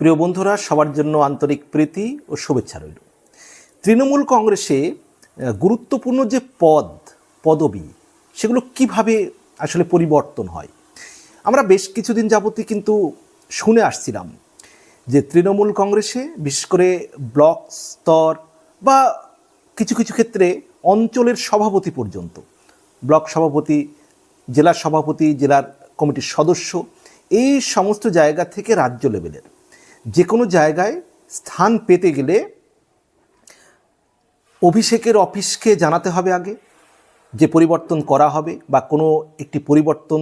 প্রিয় বন্ধুরা, সবার জন্য আন্তরিক প্রীতি ও শুভেচ্ছা রইল। তৃণমূল কংগ্রেসে গুরুত্বপূর্ণ যে পদ, পদবি, সেগুলো কীভাবে আসলে পরিবর্তন হয়? আমরা বেশ কিছুদিন যাবতই কিন্তু শুনে আসছিলাম যে তৃণমূল কংগ্রেসে, বিশেষ করে ব্লক স্তর বা কিছু কিছু ক্ষেত্রে অঞ্চলের সভাপতি পর্যন্ত, ব্লক সভাপতি জেলার সভাপতি, জেলার কমিটির সদস্য, এই সমস্ত জায়গা থেকে রাজ্য লেভেলের যে কোনো জায়গায় স্থান পেতে গেলে অভিষেকের অফিসকে জানাতে হবে আগে, যে পরিবর্তন করা হবে বা কোনো একটি পরিবর্তন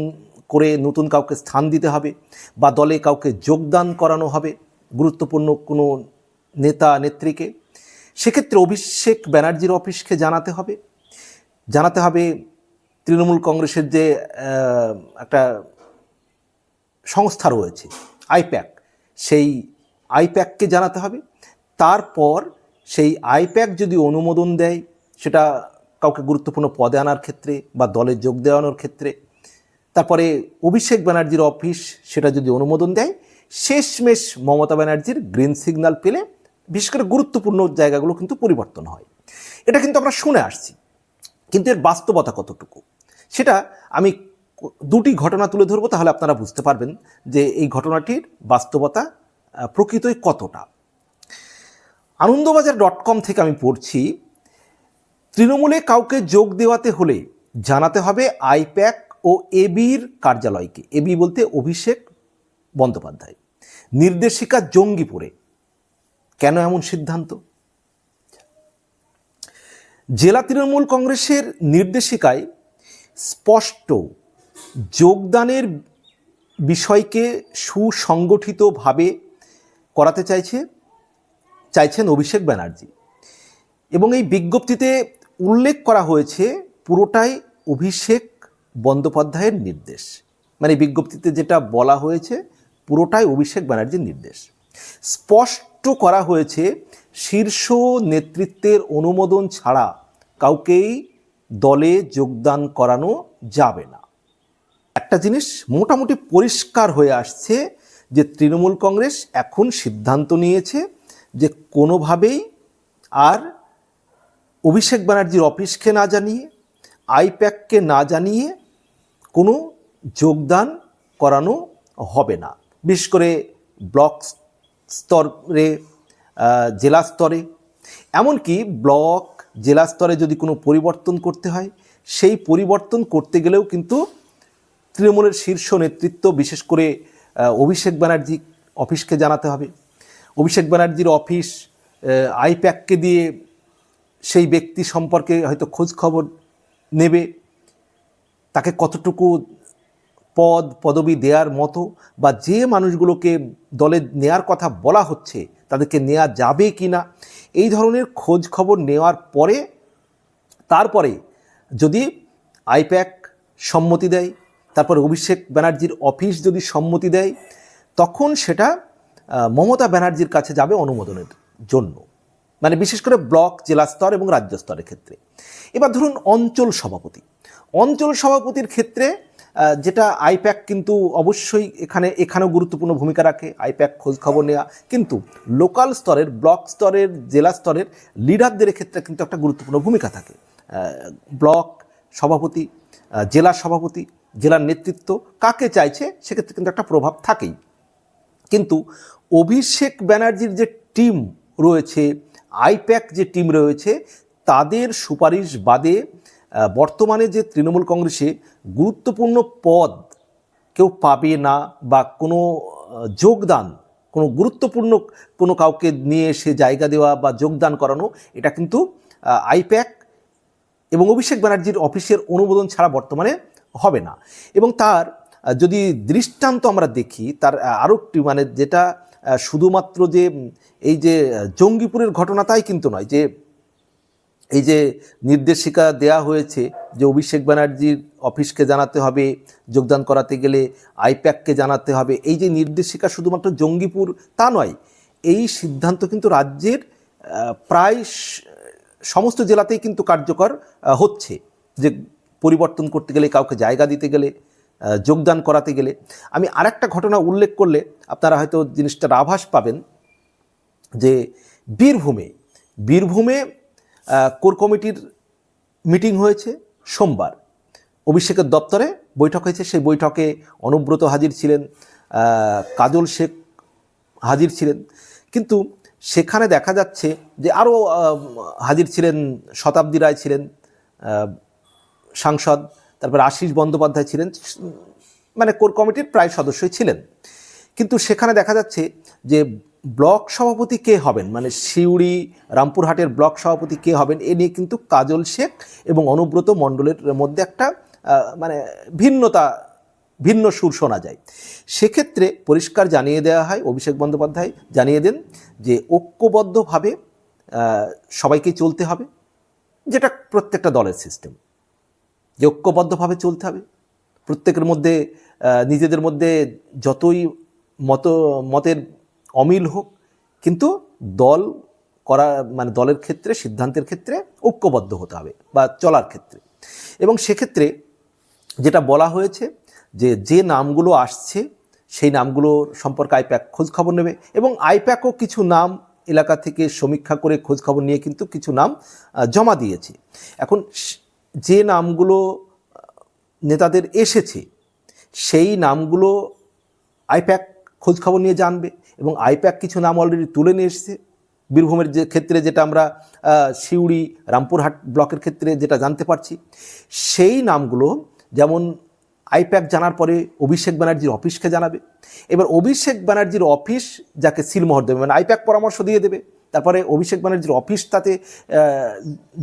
করে নতুন কাউকে স্থান দিতে হবে বা দলে কাউকে যোগদান করানো হবে গুরুত্বপূর্ণ কোনো নেতা, নেত্রীকে, সেক্ষেত্রে অভিষেক ব্যানার্জির অফিসকে জানাতে হবে। জানাতে হবে তৃণমূল কংগ্রেসের যে একটা সংস্থা রয়েছে, আইপ্যাক। সেই আইপ্যাককে জানাতে হবে। তারপর সেই আইপ্যাক যদি অনুমোদন দেয়, সেটা কাউকে গুরুত্বপূর্ণ পদে আনার ক্ষেত্রে বা দলে যোগ দেওয়ানোর ক্ষেত্রে। তারপরে অভিষেক ব্যানার্জির অফিস, সেটা যদি অনুমোদন দেয়, শেষমেশ মমতা ব্যানার্জির গ্রিন সিগন্যাল পেলে বিশেষ করে গুরুত্বপূর্ণ জায়গাগুলো কিন্তু পরিবর্তন হয়। এটা কিন্তু আমরা শুনে আসছি। কিন্তু এর বাস্তবতা কতটুকু? সেটা আমি দুটি ঘটনা তুলে ধরবো, তাহলে আপনারা বুঝতে পারবেন যে এই ঘটনাটির বাস্তবতা প্রকৃতই কতটা। আনন্দবাজার ডট কম থেকে আমি পড়ছি, তৃণমূলে কাউকে যোগ দেওয়াতে হলে জানাতে হবে আইপ্যাক ও এবির কার্যালয়কে। এবি বলতে অভিষেক বন্দ্যোপাধ্যায়। নির্দেশিকা জঙ্গিপুরে। কেন এমন সিদ্ধান্ত? জেলা তৃণমূল কংগ্রেসের নির্দেশিকায় স্পষ্ট যোগদানের বিষয়কে সুসংগঠিতভাবে করাতে চাইছে, চাইছেন অভিষেক ব্যানার্জি। এবং এই বিজ্ঞপ্তিতে উল্লেখ করা হয়েছে পুরোটাই অভিষেক বন্দ্যোপাধ্যায়ের নির্দেশ। মানে বিজ্ঞপ্তিতে যেটা বলা হয়েছে, পুরোটাই অভিষেক ব্যানার্জির নির্দেশ। স্পষ্ট করা হয়েছে, শীর্ষ নেতৃত্বের অনুমোদন ছাড়া কাউকেই দলে যোগদান করানো যাবে না। একটা জিনিস মোটামুটি পরিষ্কার হয়ে আসছে যে তৃণমূল কংগ্রেস এখন সিদ্ধান্ত নিয়েছে যে কোনোভাবেই আর অভিষেক ব্যানার্জির অফিসকে না জানিয়ে, আইপ্যাককে না জানিয়ে কোনো যোগদান করানো হবে না। বিশেষ করে ব্লক স্তরে জেলা স্তরে। এমনকি ব্লক, জেলা স্তরে যদি কোনো পরিবর্তন করতে হয়, সেই পরিবর্তন করতে গেলেও কিন্তু তৃণমূলের শীর্ষ নেতৃত্ব, বিশেষ করে অভিষেক ব্যানার্জি অফিসকে জানাতে হবে। অভিষেক ব্যানার্জির অফিস আইপ্যাককে দিয়ে সেই ব্যক্তি সম্পর্কে হয়তো খোঁজ খবর নেবে। তাকে কতটুকু পদ, পদবি দেওয়ার মতো বা যে মানুষগুলোকে দলে নেয়ার কথা বলা হচ্ছে, তাদেরকে নেওয়া যাবে কি না, এই ধরনের খোঁজ খবর নেওয়ার পরে, তারপরে যদি আইপ্যাক সম্মতি দেয় তারপরে অভিষেক ব্যানার্জির অফিস যদি সম্মতি দেয়, তখন সেটা মমতা ব্যানার্জির কাছে যাবে অনুমোদনের জন্য। মানে বিশেষ করে ব্লক, জেলা স্তর এবং রাজ্য স্তরের ক্ষেত্রে। এবার ধরুন অঞ্চল সভাপতি। অঞ্চল সভাপতির ক্ষেত্রে যেটা আইপ্যাক কিন্তু অবশ্যই এখানে, এখানেও গুরুত্বপূর্ণ ভূমিকা রাখে। আইপ্যাক খোঁজ খবর নেওয়া কিন্তু লোকাল স্তরের, ব্লক স্তরের, জেলা স্তরের লিডারদের ক্ষেত্রে কিন্তু একটা গুরুত্বপূর্ণ ভূমিকা থাকে। ব্লক সভাপতি জেলা সভাপতি জেলার নেতৃত্ব কাকে চাইছে, সেক্ষেত্রে কিন্তু একটা প্রভাব থাকেই। কিন্তু অভিষেক ব্যানার্জির যে টিম রয়েছে, আইপ্যাক যে টিম রয়েছে, তাদের সুপারিশ বাদে বর্তমানে যে তৃণমূল কংগ্রেসে গুরুত্বপূর্ণ পদ কেউ পাবে না বা কোনো যোগদান, কোনো গুরুত্বপূর্ণ কোনো কাউকে নিয়ে এসে জায়গা দেওয়া বা যোগদান করানো, এটা কিন্তু আইপ্যাক এবং অভিষেক ব্যানার্জির অফিসের অনুমোদন ছাড়া বর্তমানে হবে না। এবং তার, যদি দৃষ্টান্ত আমরা দেখি, তার আরও একটি মানে যেটা শুধুমাত্র যে এই যে জঙ্গিপুরের ঘটনা তাই কিন্তু নয়, যে, এই যে নির্দেশিকা দেয়া হয়েছে যে, অভিষেক ব্যানার্জির অফিসকে জানাতে হবে, যোগদান করাতে গেলে আইপ্যাককে জানাতে হবে, এই যে নির্দেশিকা শুধুমাত্র জঙ্গিপুর তা নয়, এই সিদ্ধান্ত কিন্তু রাজ্যের প্রায় সমস্ত জেলাতেই কিন্তু কার্যকর হচ্ছে, যে পরিবর্তন করতে গেলে, কাউকে জায়গা দিতে গেলে যোগদান করাতে গেলে। আমি আরেকটা ঘটনা উল্লেখ করলে আপনারা হয়তো জিনিসটার আভাস পাবেন যে বীরভূমে বীরভূমে কোর কমিটির মিটিং হয়েছে সোমবার। অভিষেকের দপ্তরে বৈঠক হয়েছে, সেই বৈঠকে অনুব্রত হাজির ছিলেন কাজল শেখ হাজির ছিলেন। কিন্তু সেখানে দেখা যাচ্ছে যে আরও হাজির ছিলেন শতাব্দী রায় ছিলেন সাংসদ, তারপর আশিস বন্দ্যোপাধ্যায় ছিলেন মানে কোর কমিটির প্রায় সদস্যই ছিলেন। কিন্তু সেখানে দেখা যাচ্ছে যে ব্লক সভাপতি কে হবেন? মানে সিউড়ি, রামপুরহাটের ব্লক সভাপতি কে হবেন? এ নিয়ে কিন্তু কাজল শেখ এবং অনুব্রত মণ্ডলের মধ্যে একটা মানে ভিন্নতা, ভিন্ন সুর শোনা যায়। সেক্ষেত্রে পরিষ্কার জানিয়ে দেওয়া হয়, অভিষেক বন্দ্যোপাধ্যায় জানিয়ে দেন যে ঐক্যবদ্ধভাবে সবাইকে চলতে হবে, যেটা প্রত্যেকটা দলের সিস্টেম যে ঐক্যবদ্ধভাবে চলতে হবে। প্রত্যেকের মধ্যে নিজেদের মধ্যে যতই মত, মতের অমিল হোক, কিন্তু দল করা মানে দলের ক্ষেত্রে, সিদ্ধান্তের ক্ষেত্রে ঐক্যবদ্ধ হতে হবে বা চলার ক্ষেত্রে। এবং সেক্ষেত্রে যেটা বলা হয়েছে যে যে নামগুলো আসছে, সেই নামগুলো সম্পর্কে আইপ্যাক খোঁজ খবর নেবে এবং আইপ্যাকও কিছু নাম এলাকা থেকে সমীক্ষা করে খোঁজ খবর নিয়ে কিন্তু কিছু নাম জমা দিয়েছে। এখন যে নামগুলো নেতাদের এসেছে, সেই নামগুলো আইপ্যাক খোঁজখবর নিয়ে জানবে এবং আইপ্যাক কিছু নাম অলরেডি তুলে নিয়ে এসেছে। বীরভূমের যে ক্ষেত্রে যেটা আমরা সিউড়ি, রামপুরহাট ব্লকের ক্ষেত্রে যেটা জানতে পারছি, সেই নামগুলো যেমন আইপ্যাক জানার পরে অভিষেক ব্যানার্জির অফিসকে জানাবে। এবার অভিষেক ব্যানার্জির অফিস যাকে সিলমোহর দেবে মানে আইপ্যাক পরামর্শ দিয়ে দেবে তারপরে অভিষেক ব্যানার্জির অফিস তাতে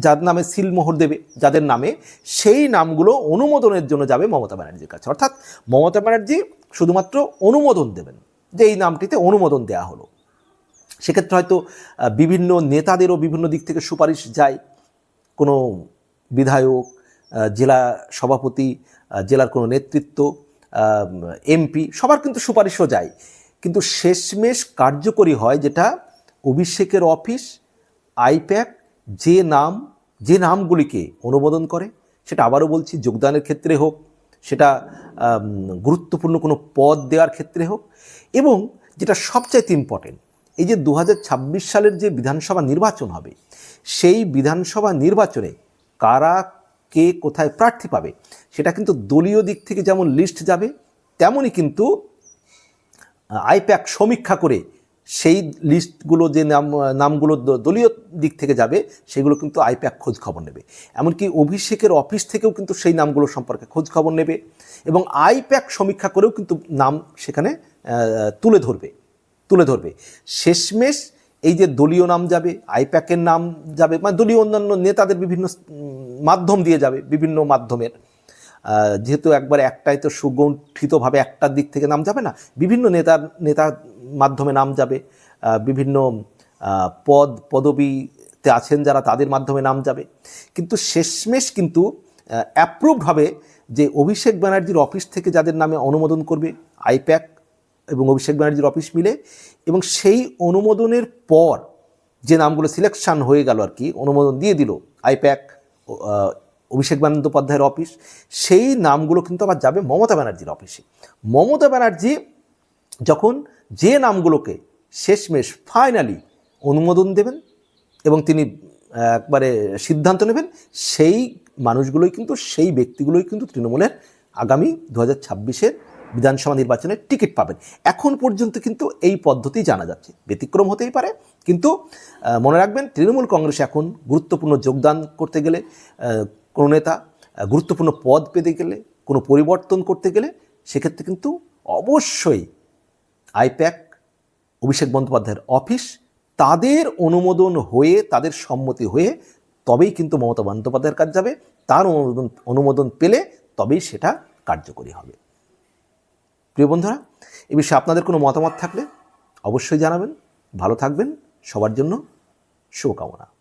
যার নামে সিলমোহর দেবে, যাদের নামে সেই নামগুলো অনুমোদনের জন্য যাবে মমতা ব্যানার্জির কাছে। অর্থাৎ মমতা ব্যানার্জি শুধুমাত্র অনুমোদন দেবেন, যে এই নামটিতে অনুমোদন দেওয়া হলো। সেক্ষেত্রে হয়তো বিভিন্ন নেতাদেরও বিভিন্ন দিক থেকে সুপারিশ যায়। কোনো বিধায়ক জেলা সভাপতি জেলার কোনো নেতৃত্ব এমপি, সবার কিন্তু সুপারিশও যায়। কিন্তু শেষমেশ কার্যকরী হয় যেটা অভিষেকের অফিস, আইপ্যাক, যে নাম, যে নামগুলিকে অনুমোদন করে, সেটা আবারও বলছি যোগদানের ক্ষেত্রে হোক, সেটা গুরুত্বপূর্ণ কোনো পদ দেওয়ার ক্ষেত্রে হোক, এবং যেটা সবচাইতে ইম্পর্টেন্ট এই যে দু হাজার ছাব্বিশ সালের যে বিধানসভা নির্বাচন হবে, সেই বিধানসভা নির্বাচনে কারা কে কোথায় প্রার্থী পাবে, সেটা কিন্তু দলীয় দিক থেকে যেমন লিস্ট যাবে, তেমনই কিন্তু আইপ্যাক সমীক্ষা করে সেই লিস্টগুলো যে নাম, নামগুলো দলীয় দিক থেকে যাবে, সেগুলো কিন্তু আইপ্যাক খোঁজ খবর নেবে। এমনকি অভিষেকের অফিস থেকেও কিন্তু সেই নামগুলো সম্পর্কে খোঁজ খবর নেবে এবং আইপ্যাক সমীক্ষা করেও কিন্তু নাম সেখানে তুলে ধরবে তুলে ধরবে। শেষমেশ এই যে দলীয় নাম যাবে, আইপ্যাকের নাম যাবে মানে দলীয় অন্যান্য নেতাদের বিভিন্ন মাধ্যম দিয়ে যাবে, বিভিন্ন মাধ্যমের। যেহেতু একবার একটাই তো সুগঠিতভাবে একটার দিক থেকে নাম যাবে না, বিভিন্ন নেতার নেতার মাধ্যমে নাম যাবে বিভিন্ন পদ, পদবিতে আছেন যারা তাদের মাধ্যমে নাম যাবে। কিন্তু শেষমেশ কিন্তু অ্যাপ্রুভড হবে যে অভিষেক ব্যানার্জির অফিস থেকে যাদের নামে অনুমোদন করবে আইপ্যাক এবং অভিষেক ব্যানার্জির অফিস মিলে, এবং সেই অনুমোদনের পর যে নামগুলো সিলেকশন হয়ে গেল আর কি, অনুমোদন দিয়ে দিল আইপ্যাক অভিষেক বন্দ্যোপাধ্যায়ের অফিস সেই নামগুলো কিন্তু আবার যাবে মমতা ব্যানার্জির অফিসে মমতা ব্যানার্জি যখন যে নামগুলোকে শেষমেশ ফাইনালি অনুমোদন দেবেন এবং তিনি একবারে সিদ্ধান্ত নেবেন, সেই মানুষগুলোই কিন্তু, সেই ব্যক্তিগুলোই কিন্তু তৃণমূলের আগামী দু হাজার ছাব্বিশের বিধানসভা নির্বাচনের টিকিট পাবেন। এখন পর্যন্ত কিন্তু এই পদ্ধতি জানা যাচ্ছে। ব্যতিক্রম হতেই পারে, কিন্তু মনে রাখবেন তৃণমূল কংগ্রেস এখন গুরুত্বপূর্ণ যোগদান করতে গেলে কোনো নেতা গুরুত্বপূর্ণ পদ পেতে গেলে, কোনো পরিবর্তন করতে গেলে, সেক্ষেত্রে কিন্তু অবশ্যই আইপ্যাক, অভিষেক বন্দ্যোপাধ্যায়ের অফিস, তাদের অনুমোদন হয়ে, তাদের সম্মতি হয়ে, তবেই কিন্তু মমতা বন্দ্যোপাধ্যায়ের কাজ যাবে। তার অনুমোদন অনুমোদন পেলে তবেই সেটা কার্যকরী হবে। প্রিয় বন্ধুরা, এ বিষয়ে আপনাদের কোনো মতামত থাকলে অবশ্যই জানাবেন। ভালো থাকবেন। সবার জন্য শুভকামনা।